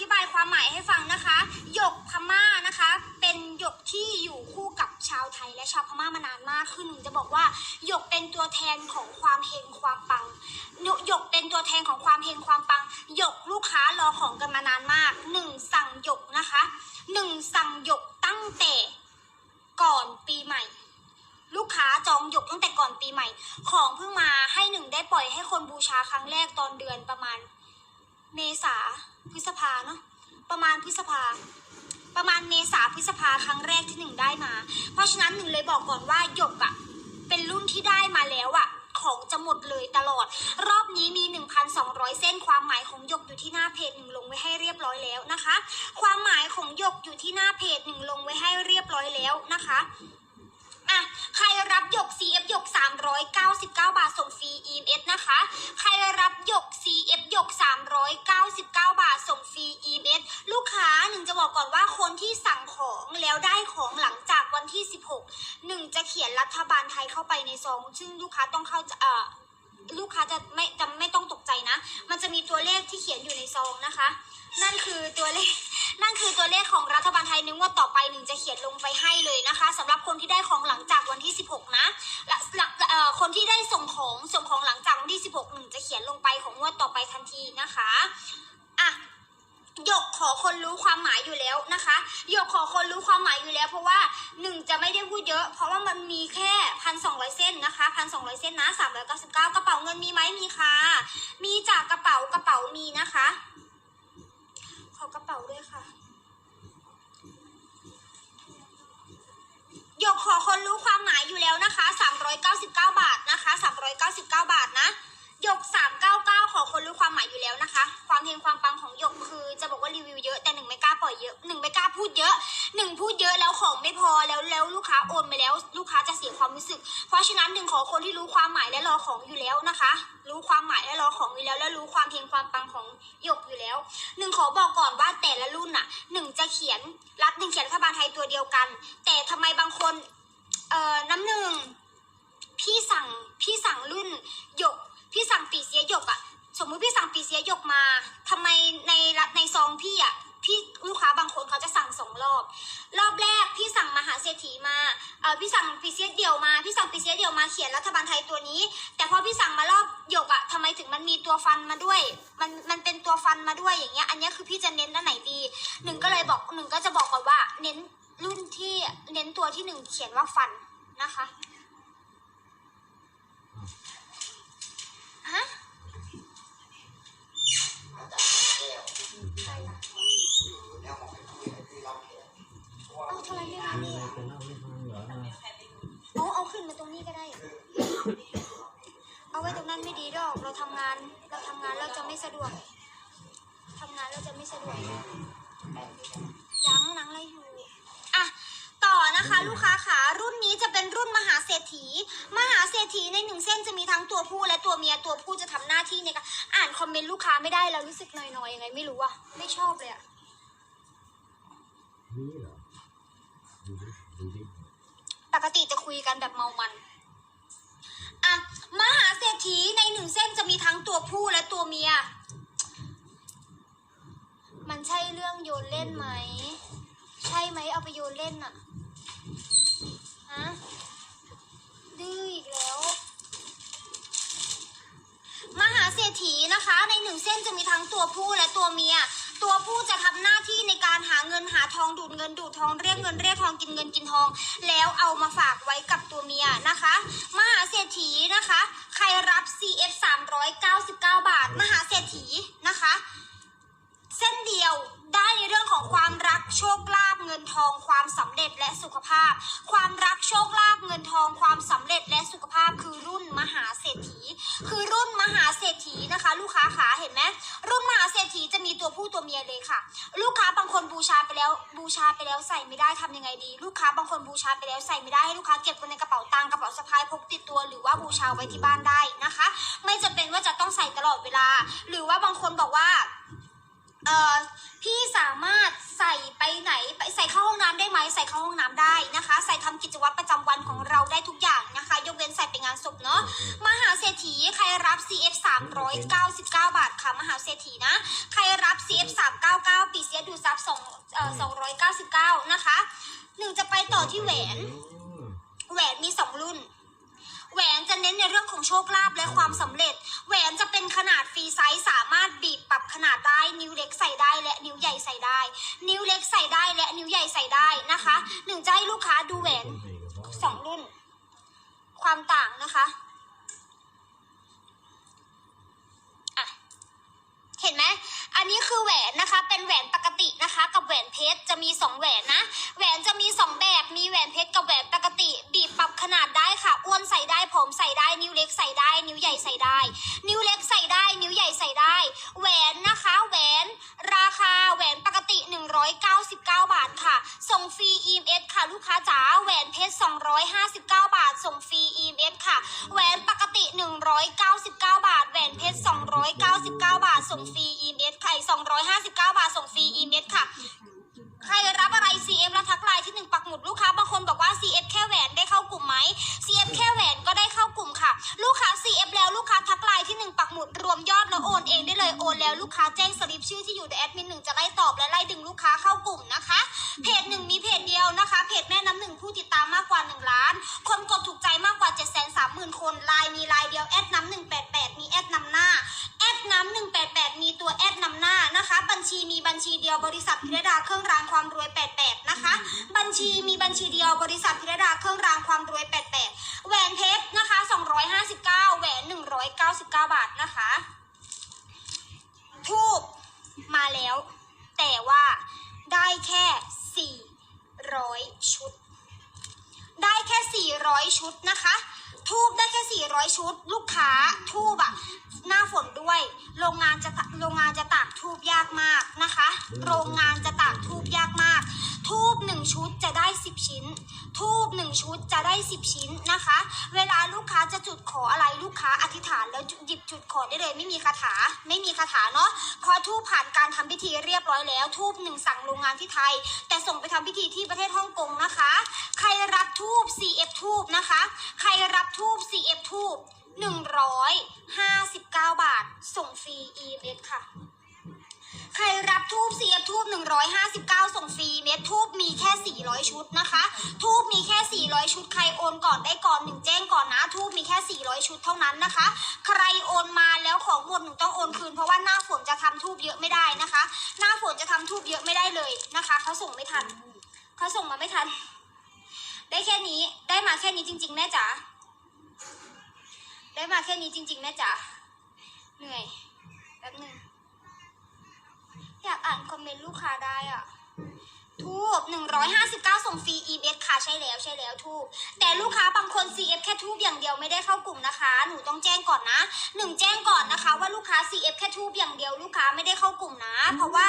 ธิบายความหมายให้ฟังนะคะหยกพม่านะคะ เป็นหยกที่อยู่คู่กับชาวไทยและชาวพม่ามานานมากคือหนึ่งจะบอกว่าหยกเป็นตัวแทนของความเฮงความปังหยกเป็นตัวแทนของความเฮงความปังหยกลูกค้ารอของกันมานานมากหนึ่งสั่งหยกนะคะหนึ่งสั่งหยกตั้งแต่ก่อนปีใหม่ ลูกค้าจองหยกตั้งแต่ก่อนปีใหม่ ของเพิ่งมาให้หนึ่งได้ปล่อยให้คนบูชาครั้งแรกตอนเดือนประมาณเมษา พฤษภาเนาะประมาณพฤษภา ประมาณเมษาพฤษภาครั้งแรกที่หนึ่งได้มา เพราะฉะนั้นหนึ่งเลยบอกก่อนว่าหยกอะเป็นรุ่นที่ได้มาแล้วอะของจะหมดเลยตลอด รอบนี้มี 1,200 เส้นความหมายของหยกอยู่ที่หน้าเพจหนึ่งลงไว้ให้เรียบร้อยแล้วนะคะ ความหมายของหยกอยู่ที่หน้าเพจหนึ่งลงไว้ให้เรียบร้อยแล้วนะคะ หยก CF หยก 399 บาทส่งฟรี EMS นะคะ ใครรับหยก CF หยก 399 บาทส่งฟรี EMS ลูกค้าหนึ่งจะบอกก่อนว่าคนที่สั่งของแล้วได้ของหลังจากวันที่ 16หนึ่งจะเขียนรัฐบาลไทยเข้าไปในซอง ซึ่งลูกค้าต้องเข้าจเอ่อลูกค้าจะไม่จะไม่ต้องตกใจนะ มันจะมีตัวเลขที่เขียนอยู่ในซองนะคะ นั่นคือตัวเลข นั่นคือตัวเลขของรัฐบาลไทยนึกว่าต่อไปหนึ่งจะเขียนลงไปให้เลยนะคะสำหรับคนที่ได้ของหลังจากวันที่ 16 นะและหลักคนที่ได้ส่งของส่งของหลังจากวันที่ 16หนึ่งจะเขียนลงไปของงวดต่อไปทันทีนะคะอะหยกขอคนรู้ความหมายอยู่แล้วนะคะหยกขอคนรู้ความหมายอยู่แล้ว เพราะว่าหนึ่งจะไม่ได้พูดเยอะ เพราะว่ามันมีแค่พันสองร้อยเส้นนะคะพันสองร้อยเส้นนะสามร้อยเก้าสิบเก้ากระเป๋าเงินมีไหมมีค่ะ มีจากกระเป๋ากระเป๋ามีนะคะ ป๋าด้วยค่ะ หยกขอคนรู้ความหมายอยู่แล้วนะคะสามร้อยเก้าสิบเก้าบาทนะคะสามร้อยเก้าสิบเก้าบาทนะ หยก399 ขอคนรู้ความหมายอยู่แล้วนะคะ ความเฮงความปังของหยกคือ จะบอกว่ารีวิวเยอะแต่หนึ่งไม่กล้าปล่อยเยอะหนึ่งไม่กล้าพูดเยอะหนึ่งพูดเยอะแล้วของไม่พอแล้วแล้วลูกค้าโอนไปแล้ว ลูกค้าจะเสียความรู้สึก เพราะฉะนั้นหนึ่งขอคนที่รู้ความหมายและรอของอยู่แล้วนะคะ รู้ความหมายและรอของอยู่แล้ว และรู้ความเฮงความปังของหยกอยู่แล้วหนึ่งขอบอกก่อนว่าแต่ละรุ่นน่ะหนึ่งจะเขียนรัฐหนึ่งเขียนรัฐบาลไทยตัวเดียวกัน แต่ทำไมบางคนเอ่อน้ำหนึ่งพี่สั่งพี่สั่งรุ่นหยก พี่สั่งปีเสียหยกอะสมมุติพี่สั่งปีเสียหยกมาทำไมในในซองพี่อะพี่ลูกค้าบางคนเขาจะสั่งสองรอบ รอบแรกพี่สั่งมหาเศรษฐีมาเออพี่สั่งปีเสียเดียวมา พี่สั่งปีเสียเดียวมาเขียนรัฐบาลไทยตัวนี้ แต่พอพี่สั่งมารอบหยกอะทำไมถึงมันมีตัวฟันมาด้วย มันมันเป็นตัวฟันมาด้วยอย่างเงี้ย อันเนี้ยคือพี่จะเน้นอันไหนดี หนึ่งก็เลยบอกหนึ่งก็จะบอกก่อนว่า เน้นรุ่นที่เน้นตัวที่หนึ่งเขียนว่าฟันนะคะ ไว้ตรงนั้นไม่ดีดอกเราทำงาน เราทำงานเราจะไม่สะดวกทำงานเราจะไม่สะดวกยังนังอะไรอยู่อะต่อนะคะ ลูกค้าขารุ่นนี้จะเป็นรุ่นมหาเศรษฐี มหาเศรษฐีในหนึ่งเส้นจะมีทั้งตัวผู้และตัวเมียตัวผู้จะทำหน้าที่ในการอ่านคอมเมนต์ลูกค้าไม่ได้เรารู้สึกหน่อยๆยังไงไม่รู้อะไม่ชอบเลยอะนี่เหรอดูดิดูดิปกติจะคุยกันแบบเมามันอะ มหาเศรษฐีในหนึ่งเส้นจะมีทั้งตัวผู้และตัวเมีย มันใช่เรื่องโยนเล่นไหม ใช่ไหมเอาไปโยนเล่นอะฮะดื้ออีกแล้ว มหาเศรษฐีนะคะ ในหนึ่งเส้นจะมีทั้งตัวผู้และตัวเมีย ตัวผู้จะทำหน้าที่ในการหาเงินหาทองดูดเงินดูดทองเรียกเงินเรียกทองกินเงินกินทอง แล้วเอามาฝากไว้กับตัวเมียนะคะมหาเศรษฐีนะคะ ใครรับ CF 399 บาท มหาเศรษฐีนะคะ เส้นเดียวได้ในเรื่องของความรักโชคลาภเงินทองความสำเร็จและสุขภาพ ความรักโชคลาภเงินทองความสำเร็จและสุขภาพคือรุ่นมหาเศรษฐี คือรุ่นมหาเศรษฐีนะคะ ลูกค้าขาเห็นไหมรุ่นมหาเศรษฐีจะมีตัวผู้ตัวเมียเลยค่ะ ลูกค้าบางคนบูชาไปแล้วบูชาไปแล้วใส่ไม่ได้ทำยังไงดี ลูกค้าบางคนบูชาไปแล้วใส่ไม่ได้ให้ลูกค้าเก็บไว้ในกระเป๋าตังค์กระเป๋าสะพายพกติดตัวหรือว่าบูชาไว้ที่บ้านได้นะคะ ไม่จำเป็นว่าจะต้องใส่ตลอดเวลา หรือว่าบางคนบอกว่า เอ่อพี่สามารถใส่ไปไหนไปใส่เข้าห้องน้ำได้ไหมใส่เข้าห้องน้ำได้นะคะ ใส่ทำกิจวัตรประจำวันของเราได้ทุกอย่างนะคะ ยกเว้นใส่ไปงานานศพเนาะมหาเศรษฐีใครรับ CF 399 บาทค่ะมหาเศรษฐีนะใครรับ CF 399ปีเสียดูซับ2เอ่อ299 นะคะหนึ่งจะไปต่อที่แหวน แหวนมีสองรุ่น แหวนจะเน้นในเรื่องของโชคลาภและความสำเร็จ แหวนจะเป็นขนาดฟรีไซส์สามารถบีบปรับขนาดได้ นิ้วเล็กใส่ได้และนิ้วใหญ่ใส่ได้ นิ้วเล็กใส่ได้และนิ้วใหญ่ใส่ได้นะคะหนึ่งจะให้ลูกค้าดูแหวนสองรุ่น ความต่างนะคะเห็นไหม อันนี้คือแหวนนะคะ เป็นแหวนปกตินะคะ กับแหวนเพชรจะมีสองแหวนนะ แหวนจะมีสองแบบ มีแหวนเพชรกับแหวนปกติ ปรับขนาดได้ค่ะ อ้วนใส่ได้ผมใส่ได้ นิ้วเล็กใส่ได้ นิ้วใหญ่ใส่ได้ นิ้วเล็กใส่ได้ นิ้วใหญ่ใส่ได้ แหวนนะคะ แหวน ราคาแหวนปกติ 199 บาทค่ะ ส่งฟรี EMS ค่ะ ลูกค้าจ๋า แหวนเพชร 259 บาท ส่งฟรี EMS ค่ะ แหวนปกติ 199 บาท แหวนเพชร 299 บาท ส่งฟรี EMS ค่ะอีก259 บาท ส่งฟรี EMS ค่ะ ครรับอะไร CF แล้วทักไลน์ที่หนึ่งปักหมุดลูกค้าบางคนบอกว่า CF แค่แหวนได้เข้ากลุ่มไหม CF แค่แหวนก็ได้เข้ากลุ่มค่ะ ลูกค้า CF แล้วลูกค้าทักไลน์ที่หนึ่งปักหมุดรวมยอดแล้วโอนเองได้เลยโอนแล้วลูกค้าแจ้งสลิปชื่อที่อยู่ในแอดมินหนึ่งจะไล่ตอบและไล่ดึงลูกค้าเข้ากลุ่มนะคะ เพจหนึ่งมีเพจเดียวนะคะเพจแม่น้ำหนึ่งผู้ติดตามมากกว่า 1 ล้าน คนกดถูกใจมากกว่า7 3 0 0 0 0คนไลน์มีไลน์เดี บัญชีเดียวบริษัทพิรดาเครื่องรางความรวย88 แหวนเพชรนะคะ 259 แหวน 199 บาทนะคะ ทูบมาแล้ว แต่ว่าได้แค่ 400 ชุด ได้แค่ 400 ชุดนะคะ ทูบได้แค่ 400 ชุด ลูกค้าทูบอะหน้าฝนด้วย โรงงานจะโรงงานจะตากทูบยากมากนะคะ โรงงานจะตากทูบยากมาก ทูบหนึ่งชุดจะได้ 10 ชิ้น ทูบหนึ่งชุดจะได้ 10 ชิ้นนะคะ เวลาลูกค้าจะจุดขออะไรลูกค้าอธิษฐานแล้วหยิบจุดขอได้เลยไม่มีคาถา ไม่มีคาถาเนาะพอทูบผ่านการทำพิธีเรียบร้อยแล้ว ทูบหนึ่งสั่งโรงงานที่ไทย แต่ส่งไปีที่ประเทศฮ่องกงนะคะ ใครรับทูบ CF ทูบนะคะ ใครรับทูบ CF ทูบ159 บาท ส่งฟรี EMS ค่ะ ใครรับทูบ CF ทูบ159 ส่งฟรี เม็ดทูบมีแค่ 400 ชุดนะคะ ทูบมีแค่ 400 ชุด ใครโอนก่อนได้ก่อนหนึ่งแจ้งก่อนนะ ทูบมีแค่ 400 ชุดเท่านั้นนะคะ ใครโอนมาแล้วของหมดหนึ่งต้องโอนคืน เพราะว่าหน้าฝนจะทำทูบเยอะไม่ได้นะคะ หน้าฝนจะทำทูบเยอะไม่ได้เลยนะคะเขาส่งไม่ทัน เขาส่งมาไม่ทัน ได้แค่นี้ได้มาแค่นี้จริง ๆ แม่จ๋าได้มาแค่นี้จริง ๆ แม่จ๋าเหนื่อยแป๊บหนึ่งอยากอ่านคอมเมนต์ลูกค้าได้อะ ทูบ159 ส่งฟรี EBS ค่ะใช่แล้วใช่แล้วทูบแต่ลูกค้าบางคน CF แค่ทูบอย่างเดียวไม่ได้เข้ากลุ่มนะคะ หนูต้องแจ้งก่อนนะหนึ่งแจ้งก่อนนะคะ ว่าลูกค้า CF แค่ทูบอย่างเดียวลูกค้าไม่ได้เข้ากลุ่มนะ เพราะว่า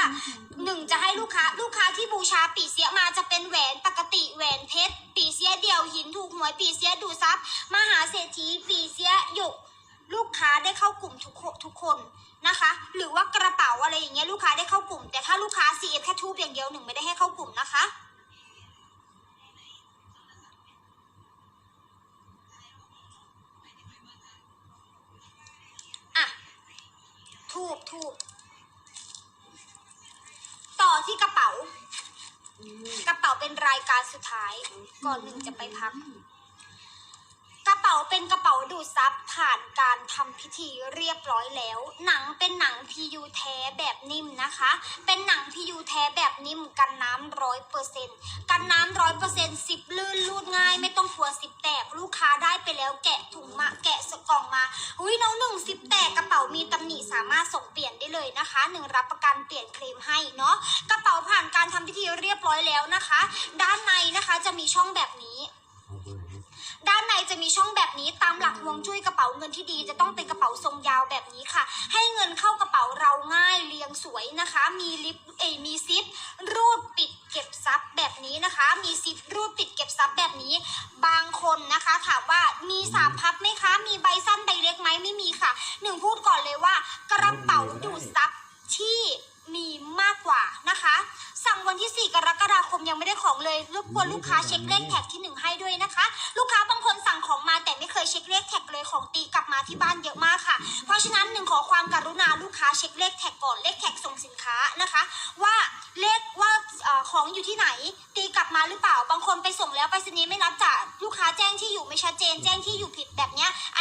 หนึ่งจะให้ลูกค้าลูกค้าที่บูชาปีเสียมาจะเป็นแหวนปกติแหวนเพชรปีเสียเดี่ยวหินถูกหวยปีเสียดูซับมหาเศรษฐีปีเสียหยกลูกค้าได้เข้ากลุ่มทุกคนทุกคน นะคะ หรือว่ากระเป๋าอะไรอย่างเงี้ยลูกค้าได้เข้ากลุ่ม แต่ถ้าลูกค้า CF แค่ทูบอย่างเดียวหนึ่งไม่ได้ให้เข้ากลุ่มนะคะอะทูบทูบต่อที่กระเป๋า กระเป๋าเป็นรายการสุดท้าย ก่อนหนึ่งจะไปพัก ระเป๋าเป็นกระเป๋าดูดซับผ่านการทำพิธีเรียบร้อยแล้ว หนังเป็นหนัง PU แท้แบบนิ่มนะคะ เป็นหนัง PU แท้แบบนิ่มกันน้ำร้อยเปอร์เซ็นต์กันน้ำร้อยเปอร์เซ็นต์สิบลื่นลูดง่าย ไม่ต้องกลัวสิบแตกลูกค้าได้ไปแล้วแกะถุงมาแกะสกล่องมาอุ้ยน้องหนึ่งสิบแตกกระเป๋ามีตำหนิสามารถส่งเปลี่ยนได้เลยนะคะหนึ่งรับประกันเปลี่ยนเคลมให้เนาะกระเป๋าผ่านการทำพิธีเรียบร้อยแล้วนะคะ ด้านในนะคะจะมีช่องแบบนี้ ด้านในจะมีช่องแบบนี้ตามหลักฮวงจุ้ยกระเป๋าเงินที่ดี จะต้องเป็นกระเป๋าทรงยาวแบบนี้ค่ะ ให้เงินเข้ากระเป๋าเราง่ายเรียงสวยนะคะ มีลิปเอยมีซิปรูดปิดเก็บซับแบบนี้นะคะ มีซิปรูดปิดเก็บซับแบบนี้ บางคนนะคะถามว่ามีสามพับไหมคะ มีใบสั้นใบเล็กไหมไม่มีค่ะหนึ่งพูดก่อนเลยว่ากระเป๋าดูดซับที่ มีมากกว่านะคะ สั่งวันที่ 4 กรกฎาคมยังไม่ได้ของเลยรบกวนลูกค้าเช็คเลขแท็กที่ 1 ให้ด้วยนะคะ ลูกค้าบางคนสั่งของมาแต่ไม่เคยเช็คเลขแท็กเลยของตีกลับมาที่บ้านเยอะมากค่ะ เพราะฉะนั้นหนึ่งขอความการุณาลูกค้าเช็คเลขแท็กก่อนเลขแท็กส่งสินค้านะคะ ว่าเลขว่าอของอยู่ที่ไหน ตีกลับมาหรือเปล่าบางคนไปส่งแล้วไปสนีไม่รับจ่าลูกค้าแจ้งที่อยู่ไม่ชัดเจนแจ้งที่อยู่ผิด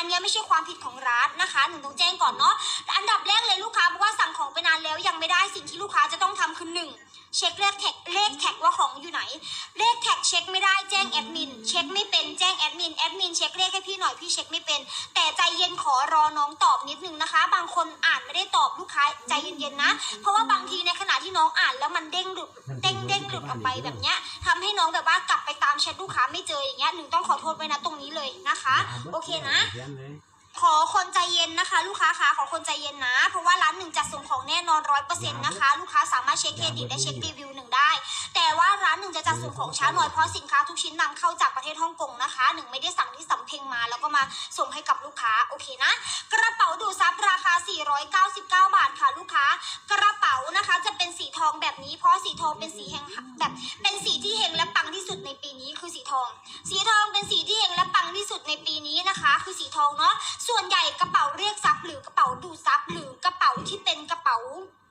อันนี้ไม่ใช่ความผิดของร้านนะคะหนึ่งต้องแจ้งก่อนเนาะอันดับแรกเลยลูกค้าบอกว่าสั่งของไปนานแล้วยังไม่ได้สิ่งที่ลูกค้าจะต้องทำคือหนึ่ง เช็คเลขแท็กเลขแท็กว่าของอยู่ไหน เลขแท็กเช็คไม่ได้แจ้งแอดมินเช็คไม่เป็นแจ้งแอดมินแอดมินเช็คเลขให้พี่หน่อยพี่เช็คไม่เป็น แต่ใจเย็นขอรอน้องตอบนิดนึงนะคะ บางคนอ่านไม่ได้ตอบลูกค้าใจเย็นๆนะ เพราะว่าบางทีในขณะที่น้องอ่านแล้วมันเด้งหลุดเด้งเด้งหลุดออกไปแบบเนี้ยทำให้น้องแบบว่ากลับไปตามแชทลูกค้าไม่เจออย่างเงี้ยหนึ่งต้องขอโทษไว้นะตรงนี้เลยนะคะ โอเคนะเขียนเลยขอคนใจเย็นนะคะ ลูกค้าคะขอคนใจเย็นนะ เพราะว่าร้านหนึ่งจัดส่งของแน่นอนร้อยเปอร์เซ็นต์นะคะ ลูกค้าสามารถเช็คเครดิตและเช็ครีวิวหนึ่งได้ แต่ว่าร้านหนึ่งจะจัดส่งของช้าหน่อยเพราะสินค้าทุกชิ้นนำเข้าจากประเทศฮ่องกงนะคะหนึ่งไม่ได้สั่งที่สำเพ็งมา แล้วก็มาส่งให้กับลูกค้าโอเคนะ กระเป๋าดูดซับราคา 499 บาทค่ะ ลูกค้ากระเป๋านะคะจะเป็นสีทองแบบนี้ เพราะสีทองเป็นสีแห่งแบบเป็นสีที่เฮงและปังที่สุดในปีนี้คือสีทอง สีทองเป็นสีที่เฮงและปังที่สุดในปีนี้นะคะ คือสีทองเนาะส่วนใหญ่กระเป๋าเรียกทรัพย์หรือกระเป๋าดูดซับหรือกระเป๋าที่เป็นกระเป๋า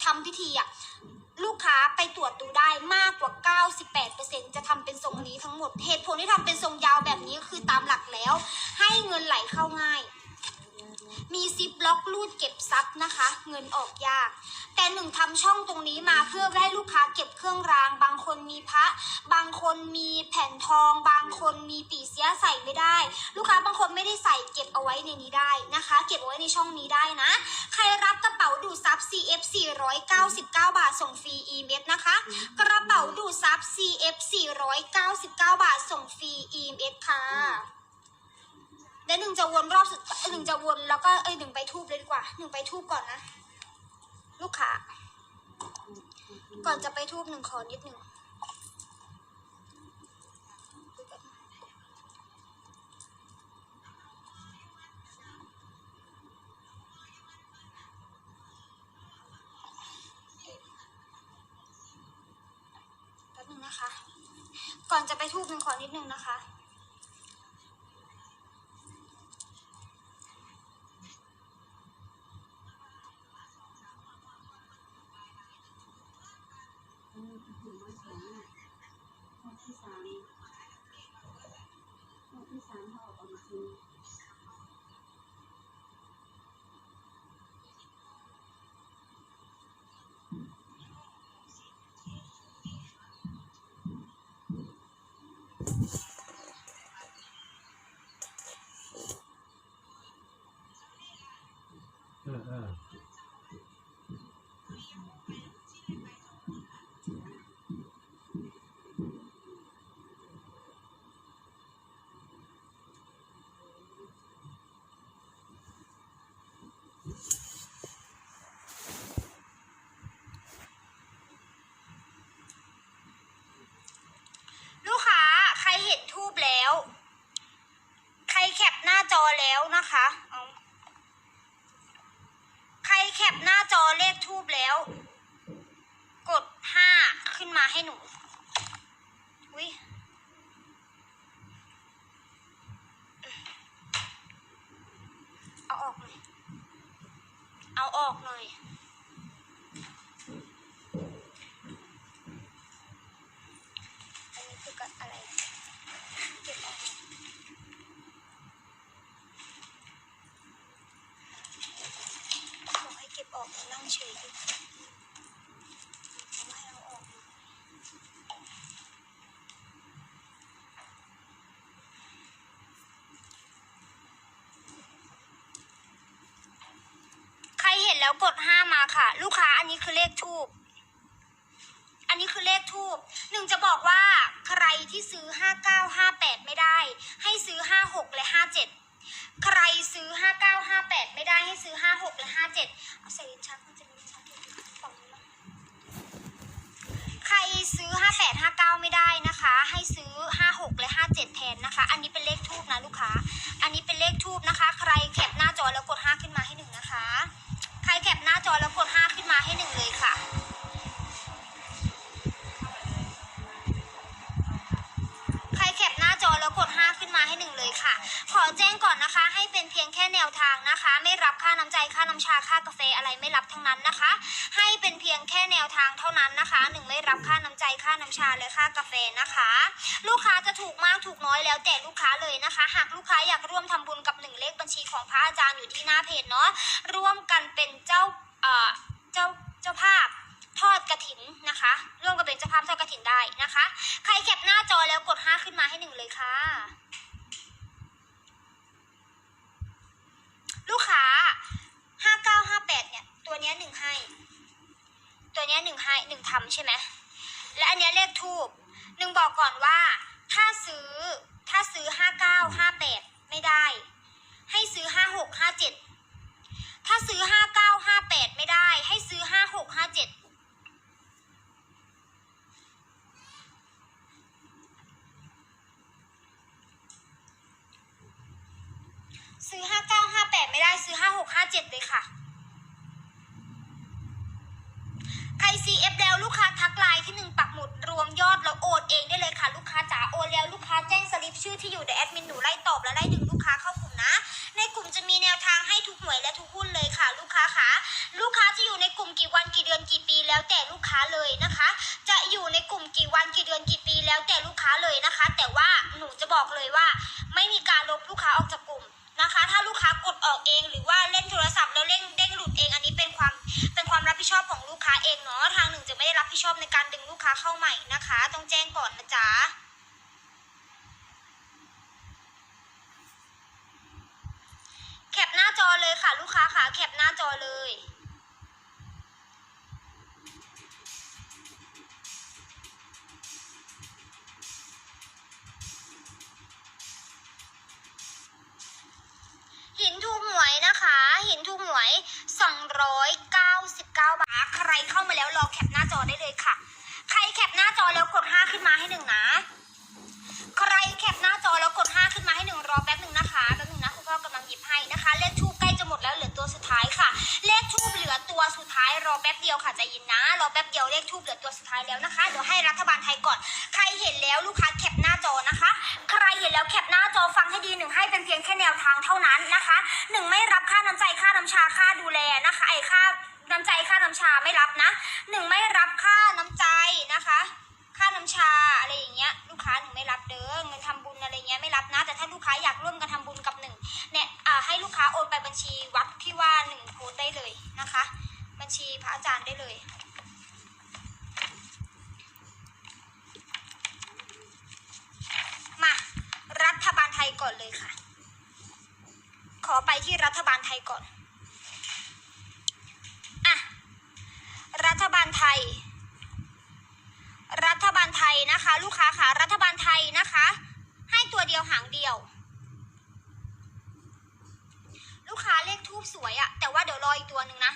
ทำพิธีอะลูกค้าไปตรวจดูได้มากกว่า 98%จะทำเป็นทรงนี้ทั้งหมด เหตุผลที่ทำเป็นทรงยาวแบบนี้คือตามหลักแล้ว ให้เงินไหลเข้าง่าย มีซิปล็อกรูดเก็บซับนะคะ เงินออกยาก แต่หนึ่งทำช่องตรงนี้มาเพื่อให้ลูกค้าเก็บเครื่องราง บางคนมีพระ บางคนมีแผ่นทอง บางคนมีปีเสียใส่ไม่ได้ ลูกค้าบางคนไม่ได้ใส่เก็บเอาไว้ในนี้ได้นะคะ เก็บเอาไว้ในช่องนี้ได้นะ ใครรับกระเป๋าดูดซับ CF 499 บาทส่งฟรี e m เนะคะ กระเป๋าดูดซับ CF 499 บาทส่งฟรี e m ค่ะ เดี๋ยวหนึ่งจะวนรอบสุดหนึ่งจะวนแล้วก็เอ้ยหนึ่งไปทูบเลยดีกว่าหนึ่งไปทูบก่อนนะ ลูกค้าก่อนจะไปทูบหนึ่งขอนิดหนึ่งแป๊บนึงนะคะก่อนจะไปทูบหนึ่งขอนิดหนึ่งนะคะ วันที่สามวันที่สามเขาออกมาจริง เออเออ ลูกค้าใครเห็นทูบแล้ว ใครแคปหน้าจอแล้ว นะคะเอาใครแคปหน้าจอเลขทูบแล้ว กดห้าขึ้นมาให้หนูวิเอาออกหน่อย เอาออกหน่อย อันนี้คือกับอะไร เก็บออกบอกให้เก็บออกแล้วนั่งเฉยอยู่บอกให้เอาออกมาใครเห็น แล้วกดห้ามาค่ะ ลูกค้าอันนี้คือเลขทูบอันนี้คือเลขทูบหนึ่งจะบอกว่าใครที่ซื้อ5958ไม่ได้ ให้ซื้อ56และ57ใครซื้อ5958ไม่ได้ให้ซื้อ56และ57เจ็ดเอาใส่ลิ้นชักมันจะมีลิ้นชักอยู่ฝั่งนี้มั้งใครซื้อ58 59ไม่ได้นะคะ ให้ซื้อ56และ57แทนนะคะ อันนี้เป็นเลขทูบนะลูกค้า อันนี้เป็นเลขทูบนะคะ ใครแคปหน้าจอแล้วกด5ขึ้นมาให้หนึ่งนะคะ แคปหน้าจอแล้วกด5ขึ้นมาให้หนึ่งเลยค่ะ ใครแคปหน้าจอแล้วกด 5 ขึ้นมาให้หนึ่งเลย ค่ะ ขอแจ้งก่อนนะคะ ให้ เป็นเพียงแค่แนวทางนะคะ ไม่รับค่าน้ำใจค่าน้ำชาค่ากาแฟอะไรไม่รับทั้งนั้นนะคะ ให้เป็นเพียงแค่แนวทางเท่านั้นนะคะหนึ่งไม่รับค่าน้ำใจค่าน้ำชาและค่ากาแฟนะคะ ลูกค้าจะถูกมากถูกน้อยแล้วแต่ลูกค้าเลยนะคะ หากลูกค้าอยากร่วมทำบุญกับหนึ่งเลขบัญชีของพระอาจารย์อยู่ที่หน้าเพจเนาะร่วมกันเป็นเจ้าเอ่อเจ้าเจ้าภาพทอดกระถินนะคะ ร่วมกันเป็นเจ้าภาพทอดกระถินได้นะคะ ใครแคปหน้าจอแล้วกด 5 ขึ้นมาให้หนึ่งเลยค่ะ ลูกค้าห้าเก้าห้าแปดเนี่ย ตัวเนี้ยหนึ่งให้ ตัวเนี้ยหนึ่งให้หนึ่งทำใช่ไหมและอันเนี้ยเลขทูบหนึ่งบอกก่อนว่า ถ้าซื้อถ้าซื้อห้าเก้าห้าแปดไม่ได้ ให้ซื้อห้าหกห้าเจ็ดถ้าซื้อห้าเก้าห้าแปดไม่ได้ ให้ซื้อ 5657 ซื้อ 5958 ไม่ได้ซื้อ 5657 เลยค่ะ ใคร CF แล้วลูกค้าทักไลน์ที่หนึ่งปักหมุดรวมยอดแล้วโอนเองได้เลยค่ะ ลูกค้าจ๋าโอนแล้วลูกค้าแจ้งสลิปชื่อที่อยู่เดี๋ยวแอดมินหนู ไล่ ค่ะ ลูกค้าค่ะแคปหน้าจอเลย เงี้ยไม่รับนะแต่ถ้าลูกค้าอยากร่วมกันทำบุญกับหนึ่งเนี่ยอ่าให้ลูกค้าโอนไปบัญชีวัดที่ว่าหนึ่งโพสได้เลยนะคะ บัญชีพระอาจารย์ได้เลย มารัฐบาลไทยก่อนเลยค่ะ ขอไปที่รัฐบาลไทยก่อนอะรัฐบาลไทย รัฐบาลไทยนะคะ ลูกค้าค่ะรัฐบาลไทยนะคะ ให้ตัวเดียวหางเดียว ลูกค้าเลขทูบสวยอะแต่ว่าเดี๋ยวรออีกตัวหนึ่งนะ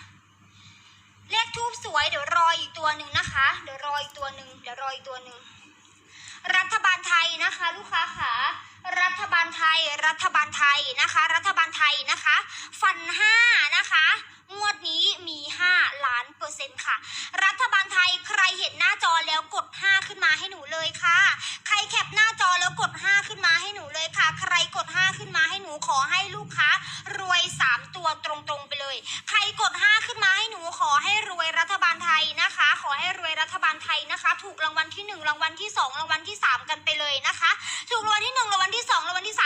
เลขทูบสวยเดี๋ยวรออีกตัวหนึ่งนะคะ เดี๋ยวรออีกตัวหนึ่งเดี๋ยวรออีกตัวหนึ่งรัฐบาลไทยนะคะ ลูกค้าค่ะรัฐบาลไทย รัฐบาลไทยนะคะ รัฐบาลไทยนะคะ ฟันห้านะคะ งวดนี้มี 5 ล้านเปอร์เซ็นต์ค่ะ รัฐบาลไทย ใครเห็นหน้าจอแล้วกด 5 ขึ้นมาให้หนูเลยค่ะ ใครแคปหน้าจอแล้วกด 5 ขึ้นมาให้หนูเลยค่ะ ใครกด 5 ขึ้นมาให้หนูขอให้ลูกค้ารวย 3 ตัวตรงๆไปเลย ใครกด 5 ขึ้นมาให้หนูขอให้รวยรัฐบาลไทยนะคะ ขอให้รวยรัฐบาลไทยนะคะ ถูกรางวัลที่ 1 รางวัลที่ 2 รางวัลที่ 3 กันไปเลยนะคะ ถูกรางวัลที่ 1 รางวัลที่ 2 รางวัลที่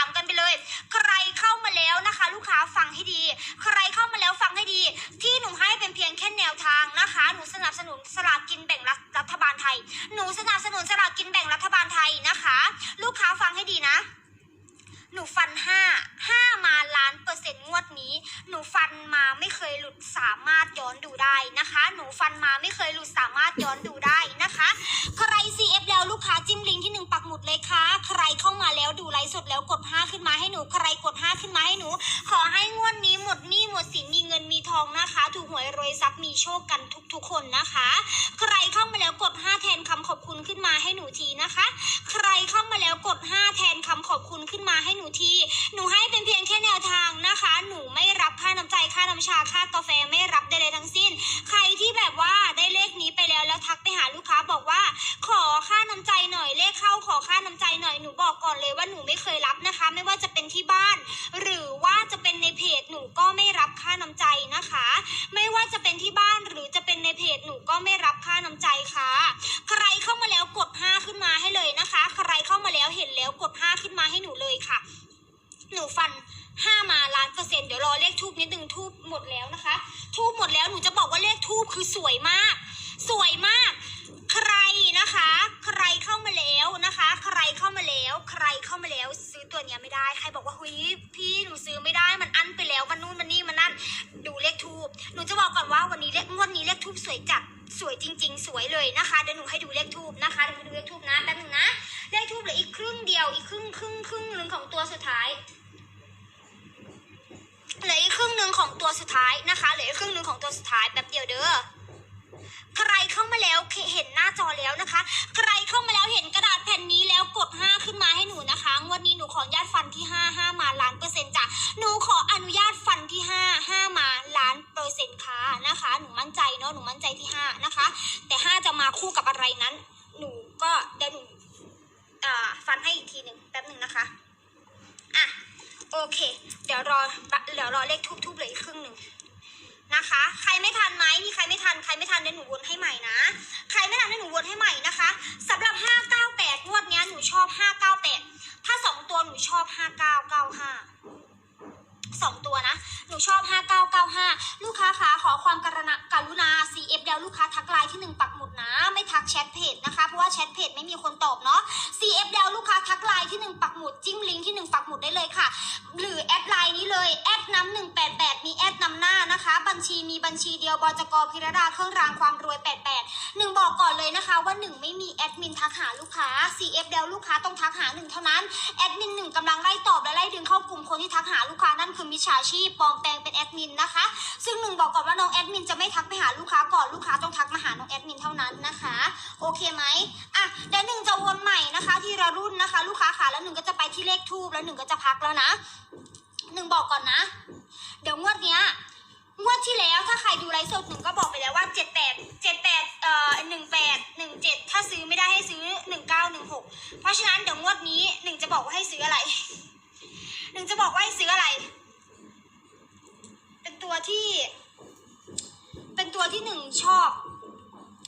ฟังให้ดี ใครเข้ามาแล้วฟังให้ดี ที่หนูให้เป็นเพียงแค่แนวทางนะคะ หนูสนับสนุนสลากกินแบ่งรัฐรัฐบาลไทย หนูสนับสนุนสลากกินแบ่งรัฐบาลไทยนะคะ ลูกค้าฟังให้ดีนะ หนูฟันห้าห้ามาล้านเปอร์เซ็นต์งวดนี้ หนูฟันมาไม่เคยหลุดสามารถย้อนดูได้นะคะ หนูฟันมาไม่เคยหลุดสามารถย้อนดูได้นะคะ ใคร CF แล้วลูกค้าจิ้มลิงก์ที่หนึ่งปักหมุดเลยค่ะ ใครเข้ามาแล้วดูไลฟ์สดแล้วกด5ขึ้นมาให้หนู ใครกด5ขึ้นมาให้หนู ขอให้งวดนี้หมดหนี้หมด วยทรัพย์มีโชคกันทุกๆ คนนะคะ ใครเข้ามาแล้วกด 5 แทนคำขอบคุณขึ้นมาให้หนูทีนะคะ ใครเข้ามาแล้วกด 5 แทนคำขอบคุณขึ้นมาให้หนูที หนูให้เป็นเพียงแค่แนวทางนะคะ หนูไม่รับค่าน้ำใจค่าน้ำชาค่ากาแฟไม่รับได้เลยทั้งสิ้น ใครที่แบบว่าได้เลขนี้ไปแล้วแล้วทักไปหาลูกค้าบอกว่า ขอค่าน้ำใจหน่อยเลขเข้าขอค่าน้ำใจหน่อยหนูบอกก่อนเลยว่าหนูไม่เคยรับนะคะ ไม่ว่าจะเป็นที่บ้าน หรือ ค่าน้ำใจนะคะ ไม่ว่าจะเป็นที่บ้านหรือจะเป็นในเพจหนูก็ไม่รับค่าน้ำใจค่ะ ใครเข้ามาแล้วกด 5 ขึ้นมาให้เลยนะคะ ใครเข้ามาแล้วเห็นแล้วกด 5 ขึ้นมาให้หนูเลยค่ะ หนูฟัน5มาล้านเปอร์เซ็นต์เดี๋ยวรอเลขทูบนิดนึงทูบหมดแล้วนะคะ ทูบหมดแล้วหนูจะบอกว่าเลขทูบคือสวยมาก สวยมาก ใครนะคะ ใครเข้ามาแล้วนะคะ ใครเข้ามาแล้ว ใครเข้ามาแล้วซื้อตัวเนี้ยไม่ได้ ใครบอกว่าเฮ้ยพี่หนูซื้อไม่ได้มันอั้นไปแล้วมันนู่นมันนี่มันนั่นดูเลขทูบหนูจะบอกก่อนว่าวันนี้เลขงวดนี้เลขทูบสวยจัดสวยจริง ๆ สวยเลยนะคะเดี๋ยวหนูให้ดูเลขทูบนะคะเดี๋ยวดูเลขทูบนะแป๊บนึงนะเลขทูบเหลืออีกครึ่งเดียวอีกครึ่งครึ่งครึ่งหนึ่งของตัวสุดท้ายเหลืออีกครึ่งหนึ่งของตัวสุดท้ายนะคะเหลืออีกครึ่งหนึ่งของตัวสุดท้ายแป๊บเดียวเด้อ ใครเข้ามาแล้วเห็นหน้าจอแล้วนะคะ ใครเข้ามาแล้วเห็นกระดาษแผ่นนี้แล้วกด 5 ขึ้นมาให้หนูนะคะงวันนี้หนูขออนุญาตฟันที่ 5 5 มาล้านเปอร์เซ็นต์จ้ะหนูขออนุญาตฟันที่ 5 5 มาล้านเปอร์เซ็นต์ค่ะนะคะหนูมั่นใจเนาะหนูมั่นใจที่ 5 นะคะ แต่ 5 จะมาคู่กับอะไรนั้น หนูก็เดี๋ยวหนูฟันให้อีกทีหนึ่งแป๊บหนึ่งนะคะอะโอเค เดี๋ยวรอเดี๋ยวรอเลขทุบๆเลยครึ่งหนึ่ง นะคะ ใครไม่ทันไหมมีใครไม่ทัน ใครไม่ทันเดี๋ยวหนูวนให้ใหม่นะ ใครไม่ทันเดี๋ยวหนูวนให้ใหม่นะคะสำหรับ ลูกค้าต้องทักหาหนึ่งเท่านั้นแอดมินหนึ่งกำลังไล่ตอบและไล่ดึงเข้ากลุ่มคนที่ทักหาลูกค้านั่นคือมิจฉาชีพปลอมแปลงเป็นแอดมินนะคะ ซึ่งหนึ่งบอกก่อนว่าน้องแอดมินจะไม่ทักไปหาลูกค้าก่อนลูกค้าต้องทักมาหาน้องแอดมินเท่านั้นนะคะ โอเคไหมอะเดี๋ยวหนึ่งจะวนใหม่นะคะ ทีละรุ่นนะคะ ลูกค้าค่ะแล้วหนึ่งก็จะไปที่เลขทูบแล้วหนึ่งก็จะพักแล้วนะหนึ่งบอกก่อนนะ เดี๋ยวงวดเนี้ยงวดที่แล้วถ้าใครดูไลฟ์สดหนึ่งก็บอกไปแล้วว่า ราะฉะนั้นเดี๋ยวงวดนี้หนึ่งจะบอกว่าให้ซื้ออะไร หนึ่งจะบอกว่าให้ซื้ออะไร เป็นตัวที่ เป็นตัวที่หนึ่งชอบ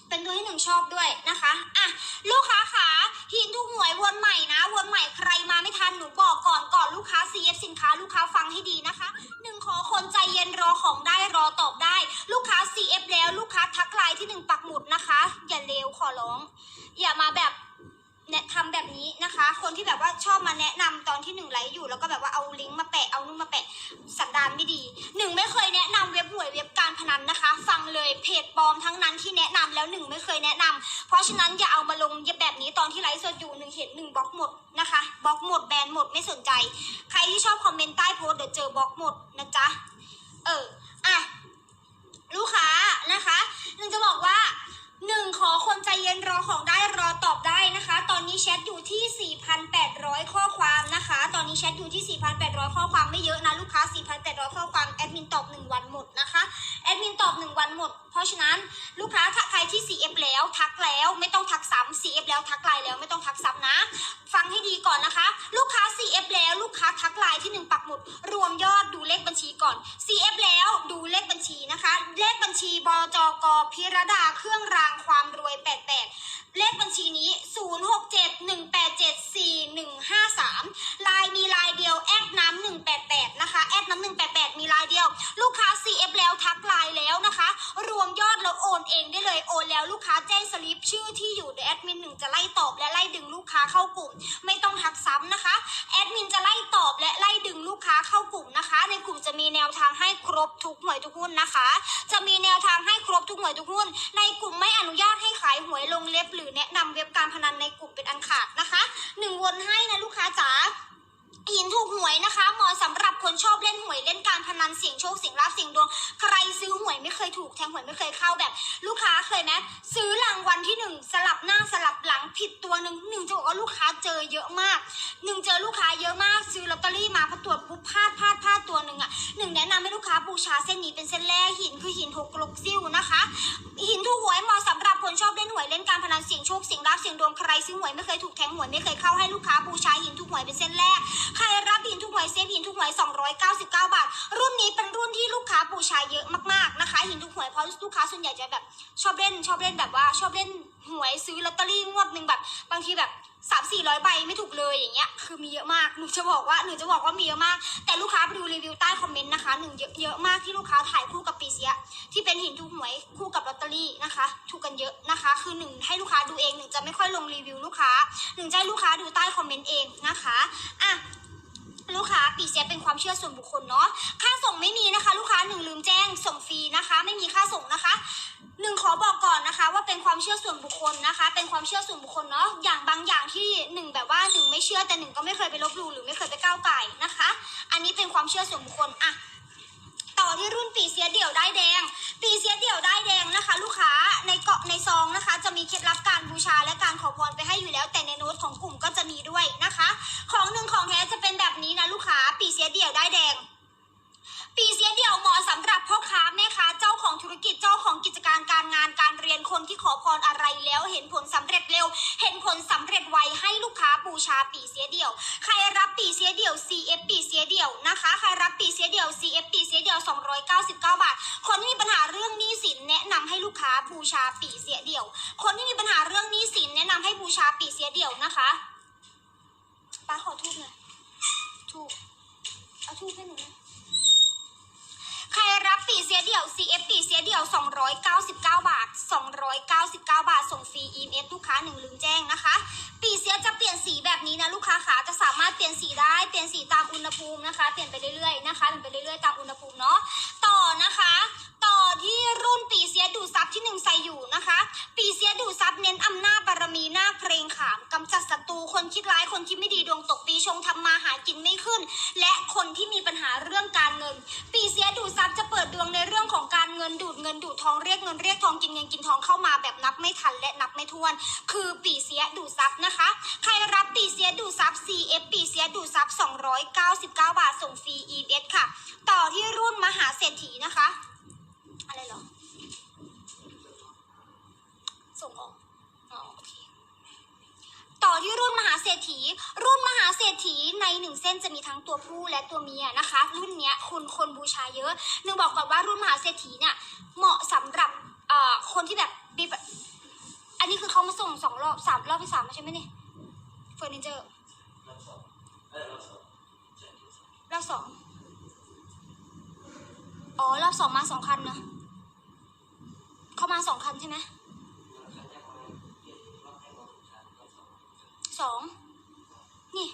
เป็นตัวที่หนึ่งชอบด้วยนะคะอะลูกค้าขาหินทุกหวยวนใหม่นะวนใหม่ใครมาไม่ทันหนูบอกก่อนก่อนลูกค้า CF สินค้าลูกค้าฟังให้ดีนะคะหนึ่งขอคนใจเย็นรอของได้รอตอบได้ ลูกค้า CF แล้วลูกค้าทักไลน์ที่หนึ่งปักหมุดนะคะ อย่าเลวขอร้อง อย่ามาแบบ แนะทำแบบนี้นะคะ คนที่แบบว่าชอบมาแนะนำตอนที่หนึ่งไลฟ์อยู่ แล้วก็แบบว่าเอาลิงก์มาแปะเอานู่นมาแปะสันดานไม่ดีหนึ่งไม่เคยแนะนำเว็บหวยเว็บการพนันนะคะ ฟังเลยเพจปลอมทั้งนั้นที่แนะนำแล้วหนึ่งไม่เคยแนะนำเพราะฉะนั้นอย่าเอามาลงแบบนี้ตอนที่ไลฟ์สดอยู่หนึ่งเห็นหนึ่งบล็อกหมดนะคะบล็อกหมดแบนหมดไม่สนใจ ใครที่ชอบคอมเมนต์ใต้โพสต์เดี๋ยวเจอบล็อกหมดนะจ๊ะเอออะลูกค้านะคะหนึ่งจะบอกว่า นึ่งขอคนใจเย็นรอของได้รอตอบได้นะคะ ตอนนี้แชทอยู่ที่ 4,800 ข้อความนะคะ ตอนนี้แชทอยู่ที่ 4,800 ข้อความไม่เยอะนะลูกค้า 4,800 ข้อความแอดมินตอบ 1 วันหมดนะคะแอดมินตอบ 1 วันหมด ราะฉะนั้นลูกค้าถ้าใครที่ CF แล้วทักแล้วไม่ต้องทักซ้ำ CF แล้วทักไลน์แล้วไม่ต้องทักซ้ำนะ ฟังให้ดีก่อนนะคะ ลูกค้า CF แล้วลูกค้าทักไลน์ที่ 1 ปักหมุด รวมยอดดูเลขบัญชีก่อน CF แล้วดูเลขบัญชีนะคะ เลขบัญชีบจกพิรดาเครื่องรางความรวย 88 เลขบัญชีนี้ 0671874153ลายมีลายเดียวแอดน้ำ188นะคะแอดน้ำ188 มีลายเดียว ลูกค้า CF แล้วทักไลน์แล้วนะคะ รวมยอดแล้วโอนเองได้เลยโอนแล้วลูกค้าแจ้งสลิปชื่อที่อยู่เดี๋ยวแอดมินหนึ่งจะไล่ตอบและไล่ดึงลูกค้าเข้ากลุ่ม ไม่ต้องทักซ้ำนะคะแอดมินจะไล่ตอบและไล่ดึงลูกค้าเข้ากลุ่มนะคะ ในกลุ่มจะมีแนวทางให้ครบทุกหน่วยทุกหุ้นนะคะ จะมีแนวทางให้ครบทุกหน่วยทุกหุ้น ในกลุ่มไม่อนุญาตให้ขายหวยลงเล็บ หรือแนะนำเว็บการพนันในกลุ่มเป็นอันขาดนะคะหนึ่งวนให้นะลูกค้าจ๋า หินถูกหวยนะคะเหมาะสำหรับคนชอบเล่นหวยเล่นการพนันเสี่ยงโชคเสี่ยงลาภเสี่ยงดวง ใครซื้อหวยไม่เคยถูกแทงหวยไม่เคยเข้าแบบ ลูกค้าเคยไหมซื้อรางวัลที่หนึ่งสลับหน้าสลับหลังผิดตัวหนึ่งหนึ่งจะบอกว่าลูกค้าเจอเยอะมากหนึ่งเจอลูกค้าเยอะมาก ซื้อลอตเตอรี่มาพอตรวจปุ๊บพลาดพลาดพลาดตัวหนึ่งอะหนึ่งแนะนำให้ลูกค้าบูชาเส้นนี้เป็นเส้นแรกหินคือหินหกกลกซิ่วนะคะ หินถูกหวยเหมาะสำหรับคนชอบเล่นหวยเล่นการพนันเสี่ยงโชคเสี่ยงรับเสี่ยงดวงใครซื้อหวยไม่เคยถูกแทงหวยไม่เคยเข้าให้ลูกค้าบูชาหินทุกหวยเป็นเส้นแรกใครรับหินทุกหวยเซฟหินทุกหวย299 บาท รุ่นนี้เป็นรุ่นที่ลูกค้าบูชาเยอะมากๆนะคะ หินทุกหวยเพราะลูกค้าส่วนใหญ่จะแบบ ชอบเล่นชอบเล่นแบบว่า ชอบเล่นหวยซื้อลอตเตอรี่งวดหนึ่งแบบบางทีแบบสามสี่ร้อยใบไม่ถูกเลยอย่างเงี้ยคือมีเยอะมากหนูจะบอกว่าหนูจะบอกว่ามีเยอะมาก แต่ลูกค้าไปดูรีวิวใต้คอมเมนต์นะคะหนึ่งเยอะเยอะมากที่ลูกค้าถ่ายคู่กับปีเสีย ที่เป็นหินทุกหวยคู่กับลอตเตอรี่นะคะถูกกันเยอะนะคะ คือหนึ่งให้ลูกค้าดูเองหนึ่งจะไม่ค่อยลงรีวิวลูกค้าหนึ่งจะให้ลูกค้าดูใต้คอมเมนต์เองนะคะอะ ลูกค้าปีเสียเป็นความเชื่อส่วนบุคคลเนาะค่าส่งไม่มีนะคะ ลูกค้าหนึ่งลืมแจ้งส่งฟรีนะคะ ไม่มีค่าส่งนะคะหนึ่งขอบอกก่อนนะคะ ว่าเป็นความเชื่อส่วนบุคคลนะคะ เป็นความเชื่อส่วนบุคคลเนาะอย่างบางอย่างที่หนึ่งแบบว่าหนึ่งไม่เชื่อแต่หนึ่งก็ไม่เคยไปลบหลู่หรือไม่เคยไปก้าวไก่นะคะ อันนี้เป็นความเชื่อส่วนบุคคลอะ ต่อที่รุ่นปีเสียเดี่ยวได้แดง ปีเสียเดี่ยวได้แดงนะคะ ลูกค้าในเกาะในซองนะคะ จะมีเคล็ดลับการบูชาและการขอพรไปให้อยู่แล้ว แต่ในโน้ตของกลุ่มก็จะมีด้วยนะคะ ของหนึ่งของแท้จะเป็นแบบนี้นะลูกค้า ปีเสียเดี่ยวได้แดงปีเสียเดี่ยวเหมาะสำหรับพ่อค้าแม่ค้าเจ้าของธุรกิจเจ้าของกิจการการงานการเรียนคนที่ขอพรอะไรแล้วเห็นผลสำเร็จเร็ว เห็นผลสำเร็จไวให้ลูกค้าบูชาปีเสียเดี่ยว ใครรับปีเสียเดี่ยว CF ปีเสียเดี่ยวนะคะใครรับปีเสียเดี่ยว CF ปีเสียเดียว 299 บาท คนที่มีปัญหาเรื่องหนี้สินแนะนำให้ลูกค้าบูชาปีเสียเดี่ยว คนที่มีปัญหาเรื่องหนี้สินแนะนำให้บูชาปีเสียเดี่ยวนะคะป้าขอทูบหน่อยทูบเอาทูบให้หนู ปีเสียเดี่ยว CF ปีเสียเดี่ยว 299 บาท 299 บาท ส่งฟรี EMS ลูกค้าหนึ่งลืมแจ้งนะคะ ปีเสียจะเปลี่ยนสีแบบนี้นะลูกค้าขาจะสามารถเปลี่ยนสีได้เปลี่ยนสีตามอุณหภูมินะคะ เปลี่ยนไปเรื่อยๆนะคะเปลี่ยนไปเรื่อยๆตามอุณหภูมิเนาะต่อนะคะ ที่รุ่นปีเสียดูซับที่หนึ่งใส่อยู่นะคะ ปีเสียดูซับเน้นอำนาจบารมีหน้าเพลงขามกำจัดศัตรูคนคิดร้ายคนที่ไม่ดีดวงตกปีชงทำมาหากินไม่ขึ้น และคนที่มีปัญหาเรื่องการเงิน ปีเสียดูซับจะเปิดดวงในเรื่องของการเงินดูดเงินดูดทองเรียกเงินเรียกทองกินเงินกินทองเข้ามาแบบนับไม่ทันและนับไม่ถ้วน คือปีเสียดูซับนะคะ ใครรับปีเสียดูซับ CF ปีเสียดูซับ299 บาทส่งฟรี ES ค่ะ ต่อที่รุ่นมหาเศรษฐีนะคะ อะไรเหรอ ส่งออกอ๋อโอเคต่อที่รุ่นมหาเศรษฐี รุ่นมหาเศรษฐีในหนึ่งเส้นจะมีทั้งตัวผู้และตัวเมียนะคะ รุ่นเนี้ยคนคนบูชาเยอะหนึ่งบอกก่อนว่ารุ่นมหาเศรษฐีเนี่ยเหมาะสำหรับเอ่อคนที่แบบมีบอันนี้คือเขามาส่งสองรอบสามรอบที่สามใช่ไหมเนี่ยเฟอร์นิเจอร์รอบสองอ๋อรอบสองมาสองคันเนอะ เขามาสองคันใช่ไหมสองนี่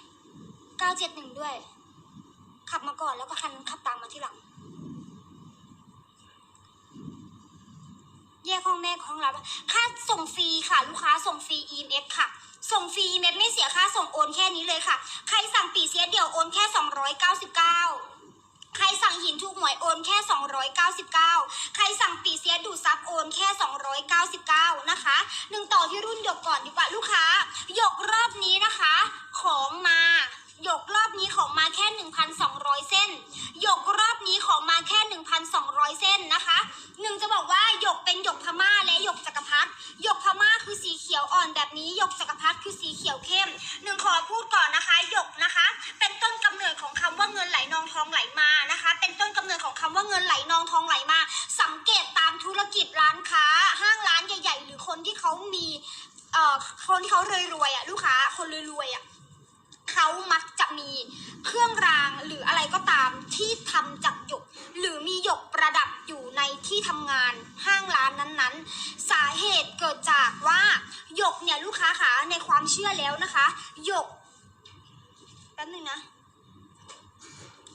เก้าเจ็ดหนึ่งด้วย ขับมาก่อนแล้วก็คันขับตามมาที่หลัง แยกห้องแม่ห้องรับค่าส่งฟรีค่ะ ลูกค้าส่งฟรี EMS ค่ะ ส่งฟรี EMS ไม่เสียค่าส่งโอนแค่นี้เลยค่ะ ใครสั่งปีเสียเดี่ยวโอนแค่299 ใครสั่งหินถูกหวยโอนแค่ 299 ใครสั่งปีเสียดูดซับโอนแค่ 299 นะคะหนึ่งต่อที่รุ่นหยกก่อนดีกว่าลูกค้าหยกรอบนี้นะคะ ของมา หยกรอบนี้ของมาแค่ 1,200 เส้น หยกรอบนี้ของมาแค่ 1,200 เส้นนะคะหนึ่งจะบอกว่าหยกเป็นหยกพม่าและหยกจักรพรรดิหยกพม่าคือสีเขียวอ่อนแบบนี้หยกจักรพรรดิคือสีเขียวเข้มหนึ่งขอพูดก่อนนะคะหยกนะคะ เป็นต้นกำเนิดของคำว่าเงินไหลนองทองไหลมานะคะ เป็นต้นกำเนิดของคำว่าเงินไหลนองทองไหลมา สังเกตตามธุรกิจร้านค้า ห้างร้านใหญ่ ๆ หรือคนที่เขามีเอ่อคนที่เขารวยๆอะลูกค้าคนรวยๆอะ เขามักจะมีเครื่องรางหรืออะไรก็ตามที่ทำจากหยก หรือมีหยกประดับอยู่ในที่ทำงานห้างร้านนั้นๆ สาเหตุเกิดจากว่าหยกเนี่ยลูกค้าคะในความเชื่อแล้วนะคะหยกแป๊บนึงนะ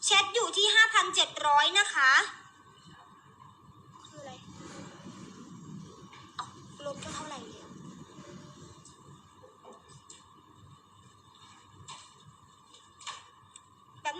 เช็ดอยู่ที่5,700นะคะคืออะไรเอาลบเท่าไหร่เนี่ยนะคะลูกค้าใครโทรเข้าเมื่อกี้ตึ๊ด ตึ๊ด